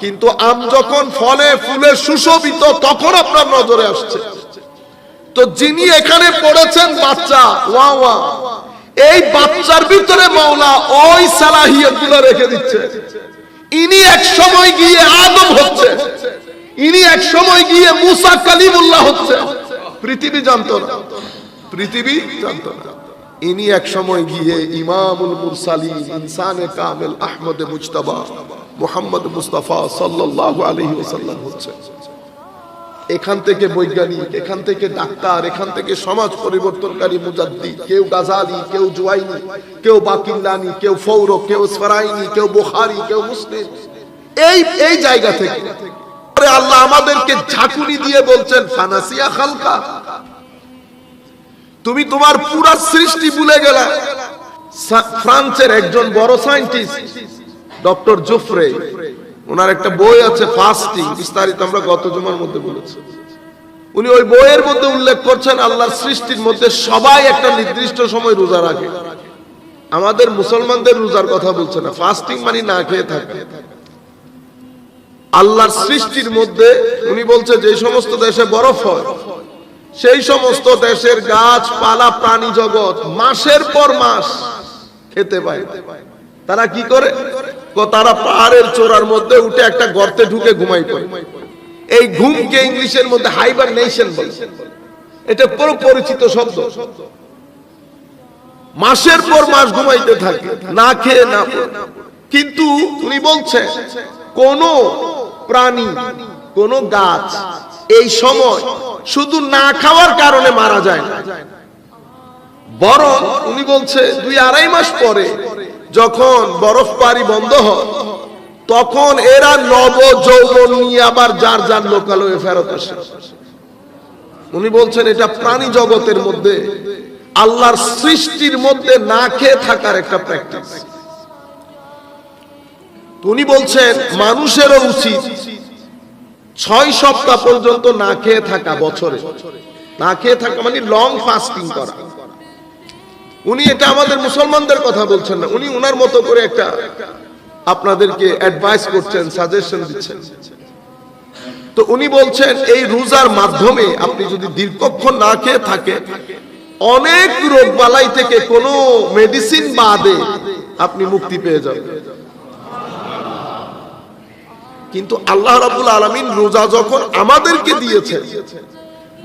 কিন্তু আম যখন ফলে ফুলে সুশোভিত, তখন আপনার নজরে আসছে। তো যিনি এখানে পড়েছেন বাচ্চা ওয়া ওয়া এই বাচ্চার ভিতরে মাওলা ওই সালাহিয়তগুলো রেখে দিচ্ছে। ইনি এক সময় গিয়ে আদম হচ্ছে। ইনি এক সময় গিয়ে মুসা কালিমুল্লাহ হচ্ছে। পৃথিবী জানতো না। পৃথিবী জানতো না। ইনি এক সময় গিয়ে ইমামুল মুরসালিন, ইনসানে কামেল আহমদ মুজতবা, মুহাম্মদ মুস্তাফা সাল্লাল্লাহু আলাইহি ওয়াসাল্লাম হচ্ছে। এখান থেকে বৈজ্ঞানিক, এখান থেকে ডাক্তার, এখান থেকে সমাজ পরিবর্তনকারী মুজাদ্দি কেউ গাজালি, কেউ জুয়াইনি, কেউ বাকিল্লানি, কেউ ফৌর কেউ সরাইনি, কেউ বুখারি, কেউ মুসলিম। এই এই জায়গা থেকে। আল্লাহ আমাদেরকে ঝাঁকুনি দিয়ে বলছেন, ফানাসিয়া খালকা। তুমি তোমার পুরা সৃষ্টি ভুলে গেলে। ফ্রান্সের একজন বড় সায়েন্টিস্ট, ডক্টর জুফরে। ওনার একটা বই আছে ফাস্টিং, বিস্তারিত আমরা গত জমার মধ্যে বলেছি। উনি ওই বইয়ের মধ্যে উল্লেখ করছেন, আল্লাহর সৃষ্টির মধ্যে সবাই একটা নির্দিষ্ট সময় রোজা রাখে। আমাদের মুসলমানদের রোজার কথা বলছে না, ফাস্টিং মানে না খেয়ে থাকে। আল্লাহর সৃষ্টির মধ্যে উনি বলছে, যে সমস্ত দেশে বরফ হয় সেই সমস্ত দেশের গাছপালা, প্রাণী জগৎ মাসের পর মাস খেতে পায় তারা কি করে? তারা পাহাড়ের চূড়ার মধ্যে উঠে একটা গর্তে ঢুকে ঘুমাই পড়ে। এই ঘুমকে ইংলিশের মধ্যে হাইবার নেশন বলে। এটা পুরো পরিচিত শব্দ। মাসের পর মাস ঘুমাইতে থাকে, না খেয়ে না কিন্তু উনি বলছে কোন প্রাণী, কোন গাছ এই সময় শুধু না খাওয়ার কারণে মারা যায় না। বরং উনি বলছে, দুই আড়াই মাস পরে যখন বরফ পারি বন্ধ হয়, তখন এরা নব যৌবন নিয়ে আবার যার যার লোকালয়ে ফেরত আসে। উনি বলছেন, এটা প্রাণী জগতের মধ্যে আল্লাহর সৃষ্টির মধ্যে না খেয়ে থাকার একটা প্র্যাকটিস উনি বলছেন, মানুষেরও উচিত ছয় সপ্তাহ পর্যন্ত না খেয়ে থাকা বছরে। না খেয়ে থাকা মানে লং ফাস্টিং করা। উনি এটা আমাদের মুসলমানদের কথা বলছেন না, উনি উনার মতো করে একটা আপনাদেরকে অ্যাডভাইস করছেন সাজেশন দিচ্ছেন। তো উনি বলছেন, এই রোজার মাধ্যমে আপনি যদি দীর্ঘক্ষণ না খেয়ে থাকে অনেক রোগ বালাই থেকে কোনো মেডিসিন বাদে আপনি মুক্তি পেয়ে যাবেন। কিন্তু আল্লাহ রাবুল আলমিন রোজা যখন আমাদেরকে দিয়েছে,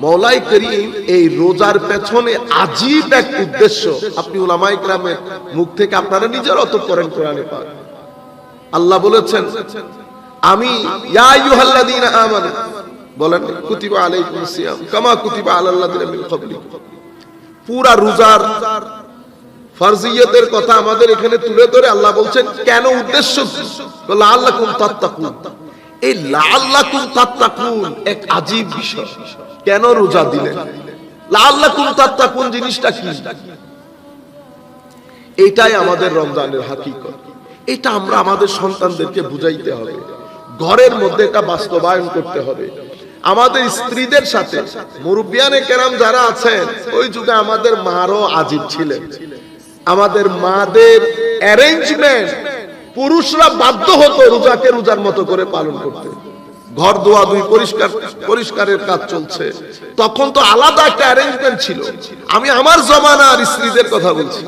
মৌলাই করিম এই রোজার পেছনে আজীব এক উদ্দেশ্য। আপনি উলামাই গ্রামের মুখ থেকে আপনারা নিজের অত করেন কোরআনে পাক। আল্লাহ বলেছেন, আমি বলেন, কুতিবা আলাইকুমুস সিয়াম, কামা কুতিবা ক্বাবলিকুম পুরা রোজার ফরজিয়তের কথা আমাদের এখানে তুলে ধরে আল্লাহ বলছেন, কেন উদ্দেশ্য এই এক আজীব বিষয়। কেন রোজা দিলেন? জিনিসটা কি? এটাই আমাদের রমজানের হাকিকত। এটা আমরা আমাদের সন্তানদেরকে বুঝাইতে হবে। ঘরের মধ্যে এটা বাস্তবায়ন করতে হবে। আমাদের স্ত্রীদের সাথে মুরব্বিয়ানে কেরাম যারা আছেন, ওই যুগে আমাদের মারও আজীব ছিলেন। আমাদের মাদের অ্যারেঞ্জমেন্ট পুরুষরা বাধ্য হতো রোজাকে রোজার মতো করে পালন করতে। ঘর দোয়া দুই পরিষ্কার, পরিষ্কারের কাজ চলছে। তখন তো আলাদা একটা অ্যারেঞ্জমেন্ট ছিল। আমি আমার জমানার স্ত্রীদের কথা বলছি।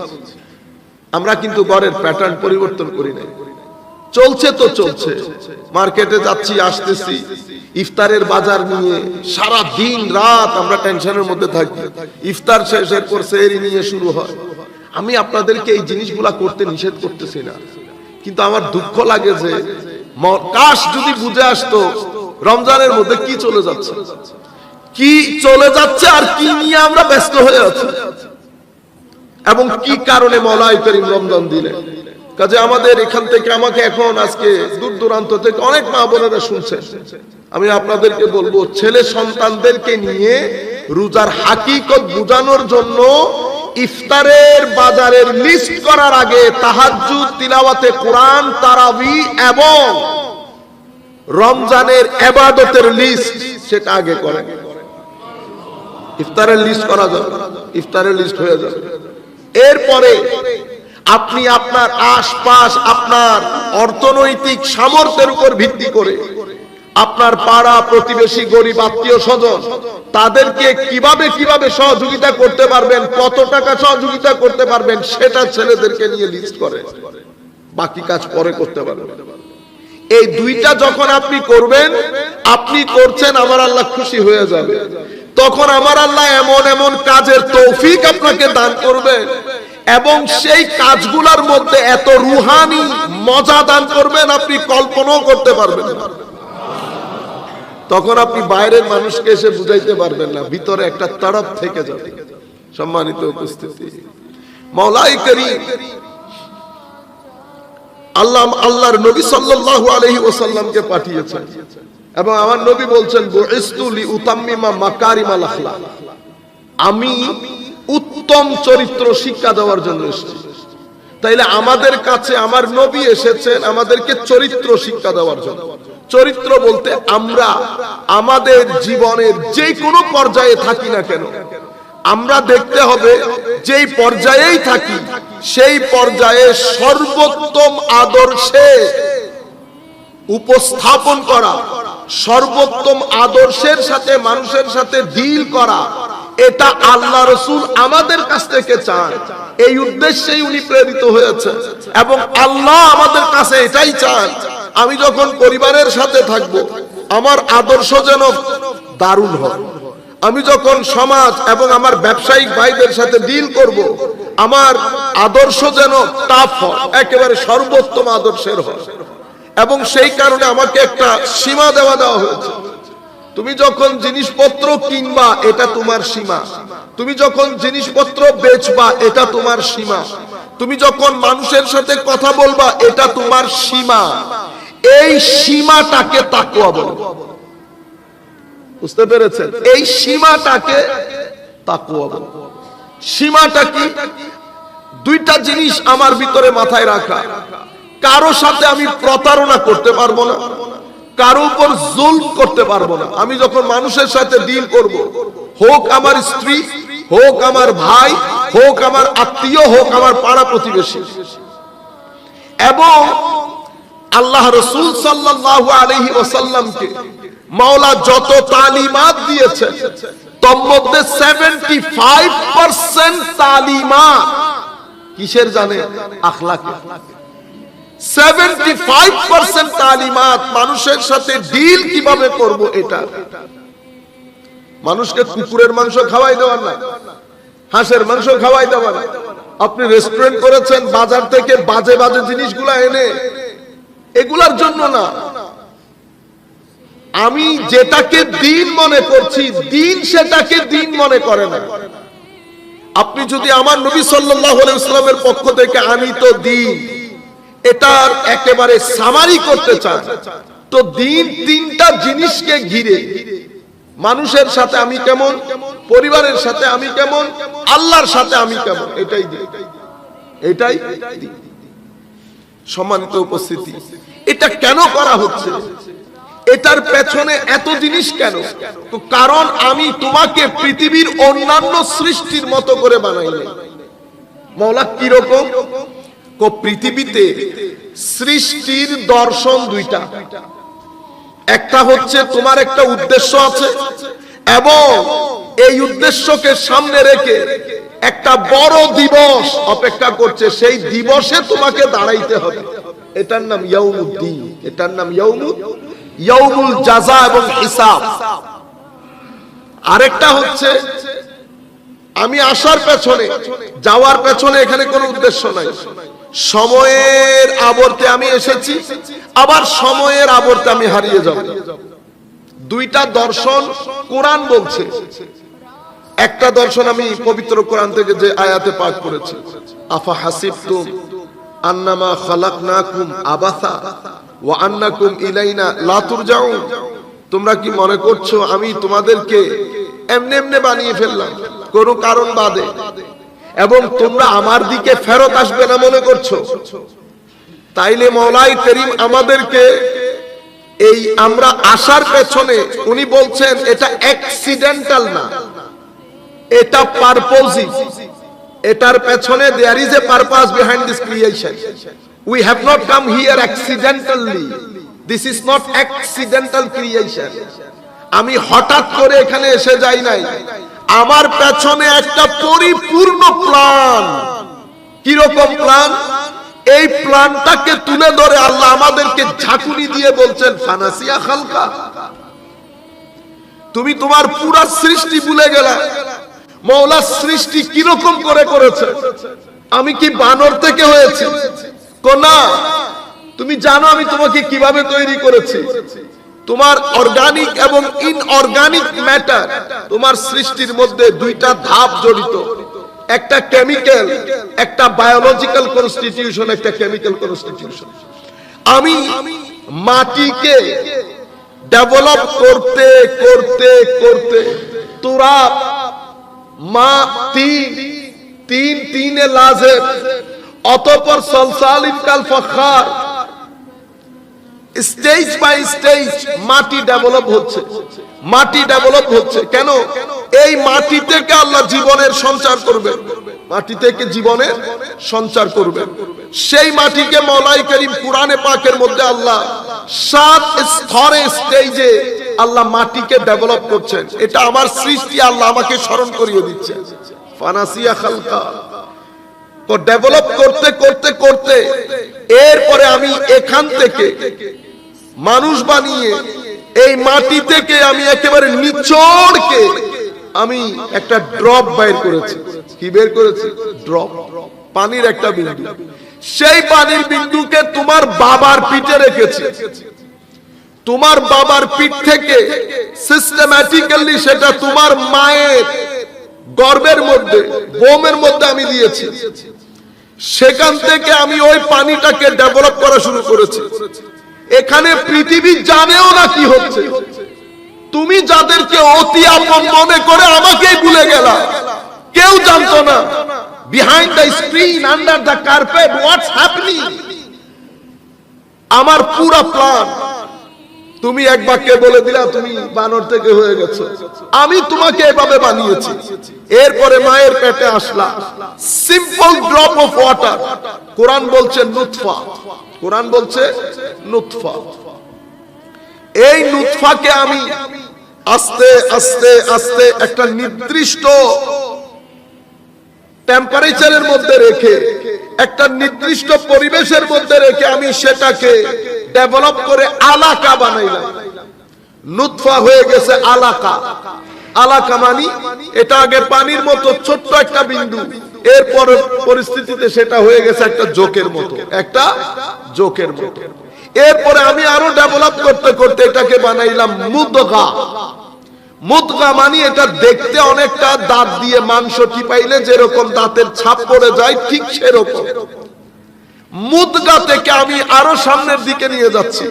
আমরা কিন্তু ঘরের প্যাটার্ন পরিবর্তন করি নাই। চলছে তো চলছে। মার্কেটে যাচ্ছি, আসতেছি। ইফতারের বাজার নিয়ে সারা দিন রাত আমরা টেনশনের মধ্যে থাকি। ইফতার শেষের পর সেহরি নিয়ে শুরু হয়। আমি আপনাদেরকে এই জিনিসগুলা করতে নিষেধ করতেছি না। কিন্তু আমার দুঃখ লাগে যে কাশ যদি বুঝে আসতো, রমজানের মধ্যে কি চলে যাচ্ছে? কি চলে যাচ্ছে আর কি নিয়ে আমরা ব্যস্ত হয়ে আছি? এবং কি কারণে মৌলাই করিম রমজান দিলেন? কাজে আমাদের এখান থেকে আমাকে এখন আজকে দূর দূরান্ত থেকে অনেক মা বোনেরা শুনছেন। আমি আপনাদেরকে বলব, ছেলে সন্তানদেরকে নিয়ে রোজার হাকিকত বোঝানোর জন্য ইফতারের বাজারের লিস্ট করার আগে তাহাজ্জুদ, তিলাওয়াতে কোরআন, তারাবি এবং রমজানের এবাদতের লিস্ট সেটা আগে করেন। ইফতারের লিস্ট করা যাবে ইফতারের লিস্ট হয়ে যাবে। এরপরে আপনি আপনার আশপাশ, আপনার অর্থনৈতিক সামর্থ্যের উপর ভিত্তি করে আপনার পাড়া, প্রতিবেশী, গরিব, আত্মীয়, স্বজন তাদেরকে কীভাবে কীভাবে সহযোগিতা করতে পারবেন, কত টাকা সহযোগিতা করতে পারবেন, সেটা ছেলেদেরকে নিয়ে লিস্ট করে। বাকি কাজ পরে করতে পারবেন। এই দুইটা যখন আপনি করবেন, আপনি করছেন, আমার আল্লাহ খুশি হয়ে যাবে। তখন আমার আল্লাহ এমন এমন কাজের তৌফিক আপনাকে দান করবে এবং সেই কাজগুলোর মধ্যে এত রুহানি, মজা দান করবেন, আপনি কল্পনাও করতে পারবেন না। তখন আপনি বাইরের মানুষকে এসে বুঝাইতে পারবেন না, ভিতরে একটা তরফ থেকে যাবে। সম্মানিত উপস্থিতি। মৌলাই করিম, আল্লাহ আল্লাহর নবী সাল্লাল্লাহু আলাইহি ওয়াসাল্লামকে পাঠিয়েছেন। এবং আমার নবী বলছেন বুইস্তুলি উতাম্মিমা মাকারিমাল আখলাক। আমি উত্তম চরিত্র শিক্ষা দেওয়ার জন্য এসেছি। তাইলে আমাদের কাছে আমার নবী এসেছেন, আমাদেরকে চরিত্র শিক্ষা দেওয়ার জন্য। চরিত্র বলতে আমরা আমাদের জীবনের যে কোনো পর্যায়ে থাকি না কেন। আমরা দেখতে হবে যেই পর্যায়েই থাকি, সেই পর্যায়ে সর্বোত্তম আদর্শে উপস্থাপন করা, সর্বোত্তম আদর্শের সাথে মানুষের সাথে ডিল করা, এটা আল্লাহ রসুল আমাদের কাছ থেকে চান। এই উদ্দেশ্যেই উনি প্রেরিত হয়েছে এবং আল্লাহ আমাদের কাছে এটাই চান আমি যখন পরিবারের সাথে থাকব, আমার আদর্শ যেন দারুণ হয়। আমি যখন সমাজ এবং আমার ব্যবসায়িক ভাইদের সাথে ডিল করব, আমার আদর্শ যেন টাফ হয়, একেবারে সর্বোত্তম আদর্শের হয়। এবং সেই কারণে আমাকে একটা সীমা দেওয়া দেওয়া হয়েছে। তুমি যখন জিনিসপত্র কিনবা, এটা তোমার সীমা। তুমি যখন জিনিসপত্র বেচবা, এটা তোমার সীমা। তুমি যখন মানুষের সাথে কথা বলবা, এটা তোমার সীমা। এই সীমাটাকে তাকুয়া বলো। বুঝতে পেরেছেন? এই সীমাটাকে তাকুয়া বলো। সীমাটা কি? দুইটা জিনিস আমার ভিতরে মাথায় রাখা। কারও সাথে আমি প্রতারণা করতে পারব না, কারও উপর জুল করতে পারব না। আমি যখন মানুষের সাথে ডিল করব, হোক আমার স্ত্রী, হোক আমার ভাই, হোক আমার আত্মীয়, হোক আমার পাড়া প্রতিবেশী, এবং আল্লাহ রসুল সাল্লাল্লাহু আলাইহি ওয়াসাল্লামকে মাওলা যত তালিমাত তোর মধ্যে 75% তালিমাত। কিসের জানে? আখলাকে 75% তালিমাত মানুষের সাথে ডিল কীভাবে করব এটা? মানুষকে কুকুরের মাংস খাওয়াই দেওয়ার না, হাঁসের মাংস খাওয়াই দেওয়ার আপনি রেস্টুরেন্ট করেছেন, বাজার থেকে বাজে বাজে জিনিসগুলা এনে এগুলার জন্য না। আমি যেটাকে দিন মনে করছি, দিন সেটাকে দিন মনে করে না। আপনি যদি আমার নবী ওয়াসাল্লামের পক্ষ থেকে আমি তো দিন, এটার একেবারে সামারি করতে চান, তো দিন তিনটা জিনিসকে ঘিরে, মানুষের সাথে আমি কেমন, পরিবারের সাথে আমি কেমন, আল্লাহর সাথে আমি কেমন, এটাই এটাই। সম্মানিত উপস্থিতি, এটা কেন করা হচ্ছে? এটার পেছনে এত জিনিস কেন? তো কারণ আমি তোমাকে পৃথিবীর অন্যান্য সৃষ্টির মতো করে বানাইনি মৌলা, কীরকম? পৃথিবীতে সৃষ্টির দর্শন দুইটা। একটা হচ্ছে তোমার একটা উদ্দেশ্য আছে, এবং এই উদ্দেশ্যকে সামনে রেখে একটা বড় দিবস অপেক্ষা করছে, সেই দিবসে তোমাকে দাঁড়াইতে হবে। এটার নাম ইয়াউমুদ্দিন, এটার নাম ইয়াউমুদ, ইয়াউমুল জাযা এবং হিসাব। আরেকটা হচ্ছে, আমি আসার পেছনে, যাওয়ার পেছনে এখানে কোনো উদ্দেশ্য নাই। সময়ের আবর্তে আমি এসেছি, আবার সময়ের আবর্তে আমি হারিয়ে যাব। দুইটা দর্শন কোরআন বলছে। একটা দর্শন আমি পবিত্র কোরআন থেকে যে আয়াতে পাঠ করেছি। আফা হাসিবতুম আন্নামা খালাকনাকুম আবাসা ওয়া আন্নাকুম ইলাইনা লা তুরজাউন। তোমরা কি মনে করছ আমি তোমাদেরকে এমনি এমনি বানিয়ে ফেললাম? কোনো কারণ বাদে। এবং তোমরা আমার দিকে ফেরত আসবে না মনে করছ? তাইলে মৌলাই করিম আমাদেরকে এই আমরা আসার পেছনে উনি বলছেন, এটা অ্যাক্সিডেন্টাল না। এটা পারপোজি এটার পেছনে there is a purpose behind this creation we have not come here accidentally this is not accidental creation আমি হঠাৎ করে এখানে এসে যাই নাই। আমার পেছনে একটা পরিপূর্ণ প্ল্যান কীরকম প্ল্যান এই প্ল্যানটাকে তুলে ধরে আল্লাহ আমাদেরকে ঝাঁকুনি দিয়ে বলছেন, ফানাসিয়া খালকা। তুমি তোমার পুরা সৃষ্টি ভুলে গেলা। মৌলা সৃষ্টি কীরকম করে করেছে? আমি কি বানর থেকে হয়েছি? কোনা তুমি জানো আমি তোমাকে কীভাবে তৈরি করেছি। তোমার অর্গানিক এবং ইনঅর্গানিক ম্যাটার তোমার সৃষ্টির মধ্যে দুইটা ধাপ জড়িত। একটা কেমিক্যাল একটা বায়োলজিক্যাল কনস্টিটিউশন একটা কেমিক্যাল কনস্টিটিউশন আমি মাটিকে ডেভেলপ করতে করতে করতে তোরা মা, তিন তিন, তিনে লাজের অতঃপর সলসালিম কাল ফখার। স্টেজ বাই স্টেজ মাটি ডেভেলপ হচ্ছে। মাটি ডেভেলপ হচ্ছে। কেন? এই মাটি থেকে আল্লাহ জীবনের সঞ্চার করবে। মাটি থেকে জীবনের সঞ্চার করবে। সেই মাটিকে মৌলাই করিম কোরআনে পাকের মধ্যে আল্লাহ সাত স্তরে স্টেজে আল্লাহ মাটিকে ডেভেলপ করছেন। এটা আমার সৃষ্টি, আল্লাহ আমাকে স্মরণ করিয়ে দিচ্ছে। ফানাসিয়া খালকা। তো ডেভেলপ করতে করতে করতে এরপরে আমি এখান থেকে মানুষ বানিয়ে এই মাটি থেকে আমি একেবারে নিচড়কে আমি একটা ড্রপ বের করেছি। কি বের করেছি? ড্রপ। পানির একটা বিন্দু। সেই পানির বিন্দুকে তোমার বাবার পিঠে রেখেছি। তোমার বাবার পিঠ থেকে সিস্টেম্যাটিক্যালি সেটা তোমার মায়ের গর্বের মধ্যে বোমের মধ্যে আমি দিয়েছি। সেখান থেকে আমি ওই পানিটাকে ডেভেলপ করা শুরু করেছি। এখানে পৃথিবী জানেও না কি হচ্ছে। তুমি যাদেরকে অতি আপন মনে করে আমাকেই ভুলে গেলা। কেউ জানতো না। Behind the screen under the carpet what's happening আমার পুরা প্ল্যান তুমি এক বাক্যে বলে দিলা, তুমি বানর থেকে হয়ে গেছো। আমি তোমাকে এভাবে বানিয়েছি। এরপরে মায়ের পেটে আসলা। Simple drop of water Quran বলছে নুতফা। কোরআন বলছে নুতফা। এই নুতফাকে আমি আস্তে আস্তে আস্তে একটা নির্দিষ্ট টেম্পারেচারের মধ্যে রেখে, একটা নির্দিষ্ট পরিবেশের মধ্যে রেখে আমি সেটাকে ডেভেলপ করে আলাকা বানাইলাম। নুৎফা হয়ে গেছে আলাকা। আলাকা মানি এটা আগে পানির মতো ছোট্ট একটা বিন্দু, এরপর পরিস্থিতিতে সেটা হয়ে গেছে একটা জোকের মতো, একটা জোকের মতো। এরপরে আমি আরও ডেভেলপ করতে করতে এটাকে বানাইলাম মুদগা। মুদগা মানি এটা দেখতে অনেকটা দাঁত দিয়ে মাংস টিপাইলে যেরকম দাঁতের ছাপ পড়ে যায়, ঠিক সেরকম। মুদগা থেকে আমি আরও সামনের দিকে নিয়ে যাচ্ছি।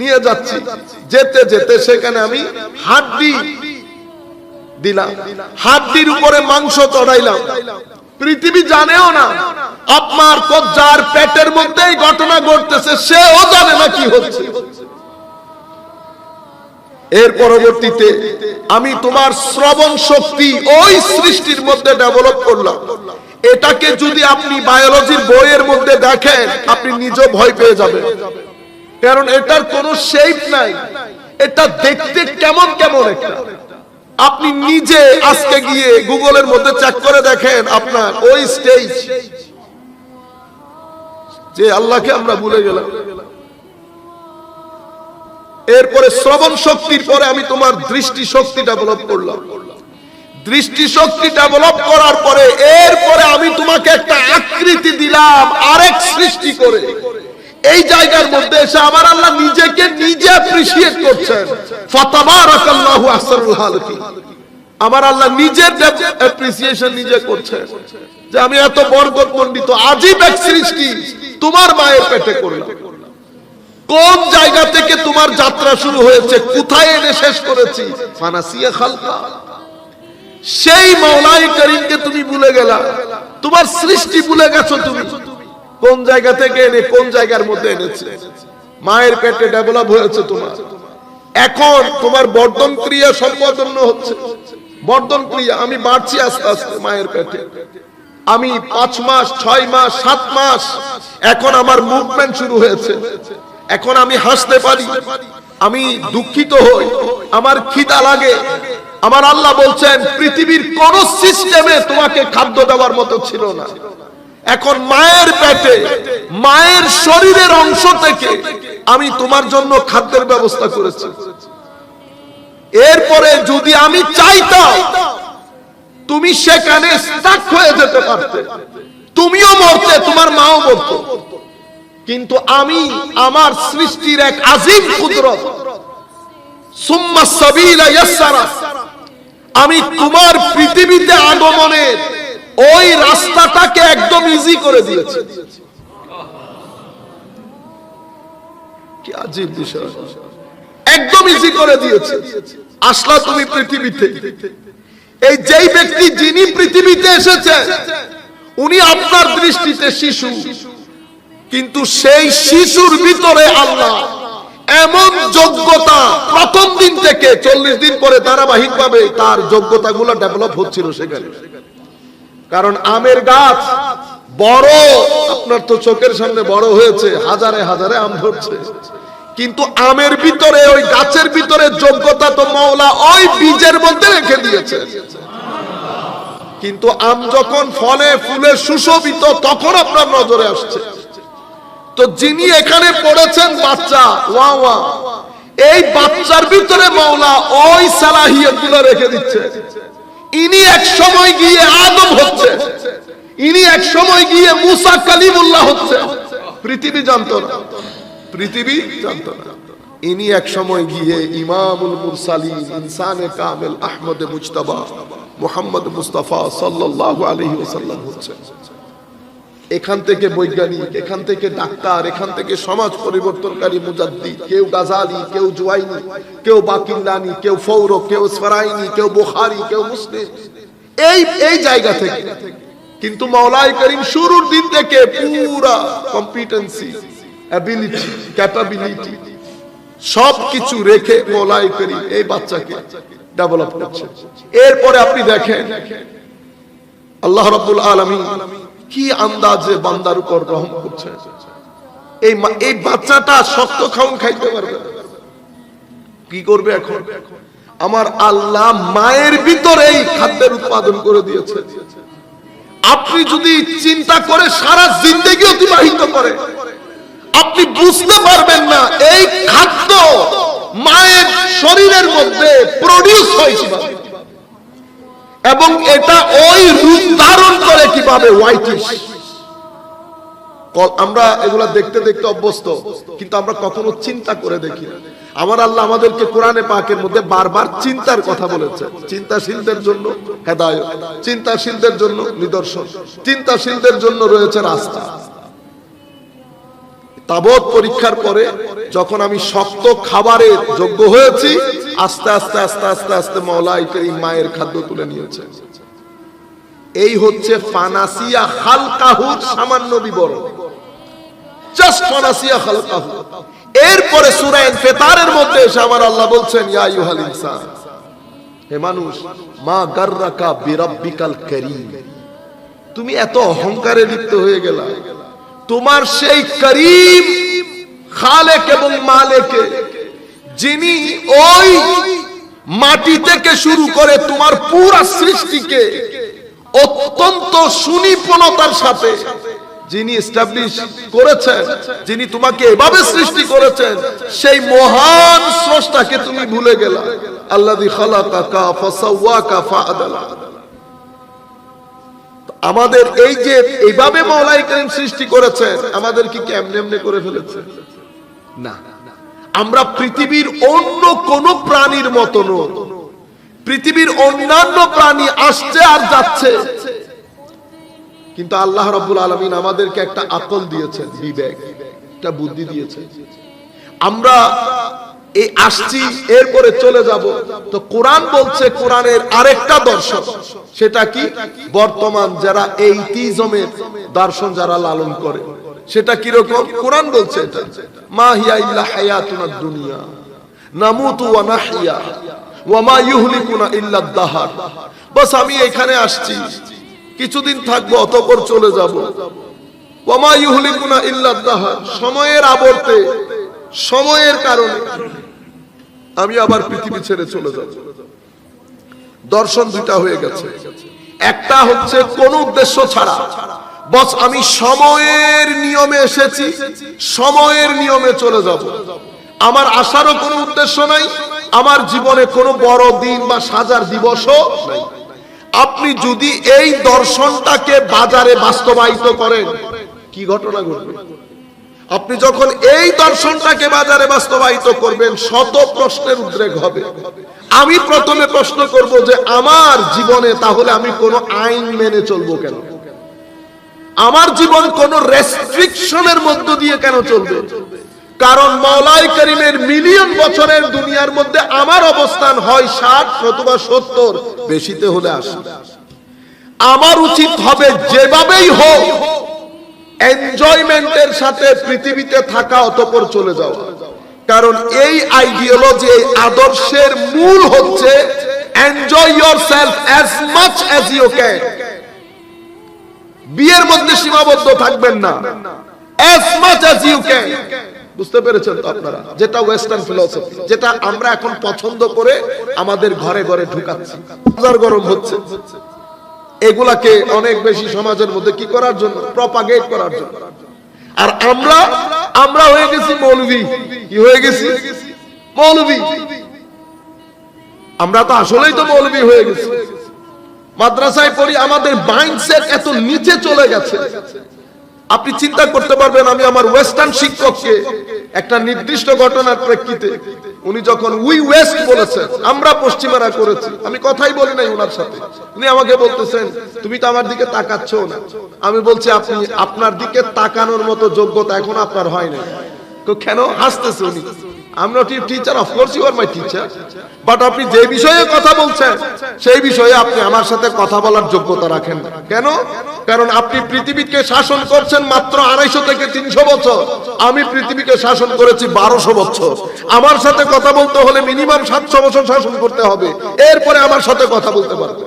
নিয়ে যাচ্ছি। যেতে যেতে সেখানে আমি হাড্ডি দিলাম। হাড্ডির উপরে মাংস চড়াইলাম। পৃথিবী জানেও না, আপনার যার পেটের মধ্যেই ঘটনা ঘটতেছে, সেও জানে না কি হচ্ছে। এর পরবর্তীতে আমি তোমার শ্রবণ শক্তি ওই সৃষ্টির মধ্যে ডেভেলপ করলাম। এটাকে যদি আপনি বায়োলজির বইয়ের মধ্যে দেখেন, আপনি নিজে ভয় পেয়ে যাবেন। কারণ এটার কোনো শেপ নাই। এটা দেখতে কেমন কেমন একটা। আপনি নিজে আজকে গিয়ে গুগলের মধ্যে চেক করে দেখেন আপনার ওই স্টেজ যে আল্লাহকে আমরা ভুলে গেলাম। এরপরে শ্রবণ শক্তির পরে আমি তোমার দৃষ্টি শক্তি ডেভেলপ করলাম। দৃষ্টি শক্তি ডেভেলপ করার পরে এরপরে আমি তোমাকে একটা আকৃতি দিলাম আরেক সৃষ্টি করে। এই জায়গার মধ্যে এসে আমার আল্লাহ নিজেকে নিজে অ্যাপ্রিসিয়েট করছেন। ফাতাবারাকাল্লাহু আহসানুল খালিকিন। আমার আল্লাহ নিজের অ্যাপ্রিসিয়েশন নিজে করছেন। যে আমি এত বরকত মণ্ডিত আজীব এক সৃষ্টি তোমার মায়ের পেটে করলাম। কোন জায়গা থেকে তোমার যাত্রা শুরু হয়েছে, কোথায় এনে শেষ করেছি? ফানাসিয়া খালকা। সেই মৌলাই করিমকে তুমি ভুলে গেলা। তোমার সৃষ্টি ভুলে গেছো তুমি। কোন জায়গা থেকে এনে কোন জায়গার মধ্যে এনেছে? মায়ের পেটে ডেভেলপ হয়েছে তোমার। এখন তোমার বর্ধন ক্রিয়া সম্পাদন হচ্ছে। বর্ধন ক্রিয়া, আমি বাড়ছি আস্তে আস্তে মায়ের পেটে। আমি পাঁচ মাস, ছয় মাস, সাত মাস, এখন আমার মুভমেন্ট শুরু হয়েছে। এখন আমি হাসতে পারি। আমি দুঃখিত হই। আমার খিদা লাগে। আমার আল্লাহ বলছেন, পৃথিবীর কোন সিস্টেমে তোমাকে খাদ্য দেওয়ার মতো ছিল না। এখন মায়ের পেটে, মায়ের শরীরের অংশ থেকে আমি তোমার জন্য খাদ্যের ব্যবস্থা করেছি। এরপরে যদি আমি চাইতাম, তুমি সেখানে স্টাক হয়ে যেতে পারতে। তুমিও মরতে, তোমার মাও মরত। কিন্তু আমি, আমার সৃষ্টির এক আজিম কুদরত। আমি তোমার পৃথিবীতে আগমনের ওই রাস্তাটাকে একদম ইজি করে দিয়েছি। একদম ইজি করে দিয়েছে। আসলা তুমি পৃথিবীতে। এই যেই ব্যক্তি যিনি পৃথিবীতে এসেছে, উনি আপনার দৃষ্টিতে শিশু। কিন্তু সেই শিশুর ভিতরে আল্লাহ এমন যোগ্যতা প্রথম দিন থেকে চল্লিশ দিন পরে ধারাবাহিক ভাবে তার যোগ্যতা গুলো ডেভেলপ হচ্ছিল সেখানে। কারণ আমের গাছ বড়, আপনার তো চোখের সামনে বড় হয়েছে, হাজারে হাজারে আম ধরছে। কিন্তু আমের ভিতরে, ওই গাছের ভিতরে যোগ্যতা তো মৌলা ওই বীজের মধ্যে রেখে দিয়েছে। কিন্তু আম যখন ফলে, ফুলে সুশোভিত, তখন আপনার নজরে আসছে। তো যিনি এখানে পড়েছেন বাচ্চা ওয়া ওয়া এই বাচ্চার ভিতরে মৌলা ওই সালাহিয়তগুলো রেখে দিচ্ছে। ইনি এক সময় গিয়ে আদম হচ্ছে। ইনি এক সময় গিয়ে মুসা কালিমুল্লাহ হচ্ছে। পৃথিবী জানতো না। পৃথিবী জানতো না। ইনি এক সময় গিয়ে ইমামুল মুরসালিন, ইনসানে কামেল আহমদ মুজতবা, মোহাম্মদ মুস্তাফা সাল্লাল্লাহু আলাইহি ওয়াসাল্লাম হচ্ছে। এখান থেকে বৈজ্ঞানিক, এখান থেকে ডাক্তার, এখান থেকে সমাজ পরিবর্তনকারী মুজাদ্দি কেউ গাজালি, কেউ জুয়াইনি, কেউ বাকিল্লানি কেউ ফৌর, কেউ সরাইনি কেউ বুখারি, কেউ মুসলিম। এই এই জায়গা থেকে। কিন্তু মাওলাই করিম শুরুর দিন থেকে পুরা কম্পিটেন্সি অ্যাবিলিটি ক্যাপাবিলিটি সব কিছু রেখে মৌলাই করিম এই বাচ্চাকে ডেভেলপ করছে। এরপরে আপনি দেখেন, আল্লাহ রাব্বুল আলামিন কি আন্দাজে বান্দার উপর রহম করছে? এই এই বাচ্চাটা শক্ত খাউন খাইতে পারবে কি করবে এখন? আমার আল্লাহ মায়ের ভিতরেই খাদ্যের উৎপাদন করে দিয়েছে। আপনি যদি চিন্তা করে সারা জিন্দগি অতিবাহিত করে, আপনি বুঝতে পারবেন না এই খাদ্য মায়ের শরীরের মধ্যে প্রডিউস হয় কীভাবে। এবং এটা ওই রূপ ধারণ করে কীভাবে হোয়াইটিশ আমরা এগুলা দেখতে দেখতে অভ্যস্ত, কিন্তু আমরা কখনো চিন্তা করে দেখি আমার আল্লাহ আমাদেরকে কোরআনে পাকের মধ্যে বারবার চিন্তার কথা বলেছে। চিন্তাশীলদের জন্য হেদায়ত, চিন্তাশীলদের জন্য নিদর্শন, চিন্তাশীলদের জন্য রয়েছে রাস্তা। তাবৎ পরীক্ষার পরে যখন আমি শক্ত খাবারের যোগ্য হয়েছি, আস্তে আস্তে আস্তে আস্তে আস্তে মৌলাই করিম মায়ের খাদ্য তুলে নিয়েছে। এই হচ্ছে ফানাসিয়া হালকাহুর সামান্য বিবরণ। জাস্ট ফানাসিয়া হালকাহু এরপরে মধ্যে এসে আমার আল্লাহ বলছেন ইনসান, হে মানুষ, মা গাররাকা বিরাব্বিকাল তুমি এত অহংকারে লিপ্ত হয়ে গেলা। তোমার সেই করিম খালেক এবং মালেকে, যিনি ওই মাটি থেকে শুরু করে তোমার পুরা সৃষ্টিকে অত্যন্ত সুনিপুণতার সাথে যিনি এস্টাবলিশ করেছেন, যিনি তোমাকে এভাবে সৃষ্টি করেছেন, সেই মহান স্রষ্টাকে তুমি ভুলে গেলা। আল্লাযী খালাকাকা ফাসাওয়াকা ফাআদালা। আমাদের এই যে এইভাবে মৌলাই করিম সৃষ্টি করেছেন, আমাদের কি কেমনে এমনে করে ফেলেছে? না। আমরা পৃথিবীর অন্য কোন প্রাণীর মতো পৃথিবীর অন্যান্য প্রাণী আসছে আর যাচ্ছে। কিন্তু আল্লাহ রাব্বুল আলামিন আমাদেরকে একটা আকল দিয়েছেন, বিবেক। একটা বুদ্ধি দিয়েছেন। আমরা এই আসছি, এরপরে চলে যাব। তো কোরআন বলছে, কোরআনের আরেকটা দর্শন। সেটা কি? বর্তমান যারা এই দর্শন যারা লালন করে। সেটা কীরকম? কোরআন বলছে এটা। মা হিয়া ইল্লা হায়াতুনা দুনিয়া, নামুতু ওয়া নাহইয়া ওয়া মা ইউহলিকুনা ইল্লা দাহার বাস আমি এখানে আসছি, কিছুদিন থাকব, অতপর চলে যাব। ওমা ইউহলিকুনা ইল্লা দাহার সময়ের আবর্তে, সময়ের কারণে। আমি আবার পৃথিবী ছেড়ে চলে যাব। দর্শন দুটা হয়ে গেছে। একটা হচ্ছে কোন উদ্দেশ্য ছাড়া। বস, আমি সময়ের নিয়মে এসেছি। সময়ের নিয়মে চলে যাব। আমার আসারও কোনো উদ্দেশ্য নাই। আমার জীবনে কোনো বড় দিন বা সাজার দিবসও নাই। আপনি যদি এই দর্শনটাকে বাজারে বাস্তবায়িত করেন, কি ঘটনা ঘটবে? আপনি যখন এই দর্শনটাকে বাজারে বাস্তবায়িত করবেন, শত প্রশ্নের উদ্রেক হবে। আমি প্রথমে প্রশ্ন করব যে, আমার জীবনে তাহলে আমি কোনো আইন মেনে চলবো কেন? আমার জীবন কোন রেস্ট্রিকশনের মধ্য দিয়ে কেন চলবে? কারণ মৌলাই করিমের মিলিয়ন বছরের দুনিয়ার মধ্যে আমার অবস্থান হয় ষাট অথবা সত্তর, বেশিতে হলে আসে আমার উচিত হবে যেভাবেই হোক এনজয়মেন্টের সাথে পৃথিবীতে থাকা অতপর চলে যাওয়া। কারণ এই আইডিওলজি এই আদর্শের মূল হচ্ছে enjoy yourself as much as you can বিয়ের মধ্যে সীমাবদ্ধ থাকবেন না। As much as you can বুঝতে পেরেছেন তো আপনারা? যেটা ওয়েস্টার্ন যেটা আমরা এখন পছন্দ করে আমাদের ঘরে ঘরে ঢুকাচ্ছি। গরম হচ্ছে। এগুলাকে অনেক বেশি সমাজের মধ্যে কি করার জন্য? প্রপাগেট করার জন্য। আর আমরা আমরা হয়ে গেছি কি হয়ে গেছি? আমরা তো আসলেই তো মৌলভী হয়ে গেছি। মাদ্রাসায় পড়ি, আমাদের মাইন্ডসেট এত নিচে চলে গেছে। আপনি চিন্তা করতে পারবেন, আমি আমার ওয়েস্টার্ন শিক্ষককে একটা নির্দিষ্ট ঘটনার প্রেক্ষিতে, উনি যখন উই ওয়েস্ট বলেছেন, আমরা পশ্চিমারা করেছি, আমি কথাই বলি নাই ওনার সাথে। উনি আমাকে বলতেছেন, তুমি তো আমার দিকে তাকাচ্ছ না। আমি বলছি, আপনি আপনার দিকে তাকানোর মতো যোগ্যতা এখন আপনার হয় না কেন হাসতেছে উনি? I'm not your teacher, of course you are my teacher. But আপনি যে বিষয়ে কথা বলছেন সেই বিষয়ে আপনি আমার সাথে কথা বলার যোগ্যতা রাখেন। কেন? কারণ আপনি পৃথিবীকে শাসন করছেন মাত্র আড়াইশো থেকে তিনশো বছর। আমি পৃথিবীকে শাসন করেছি বারোশো বছর। আমার সাথে কথা বলতে হলে মিনিমাম সাতশো বছর শাসন করতে হবে। এরপরে আমার সাথে কথা বলতে পারবে।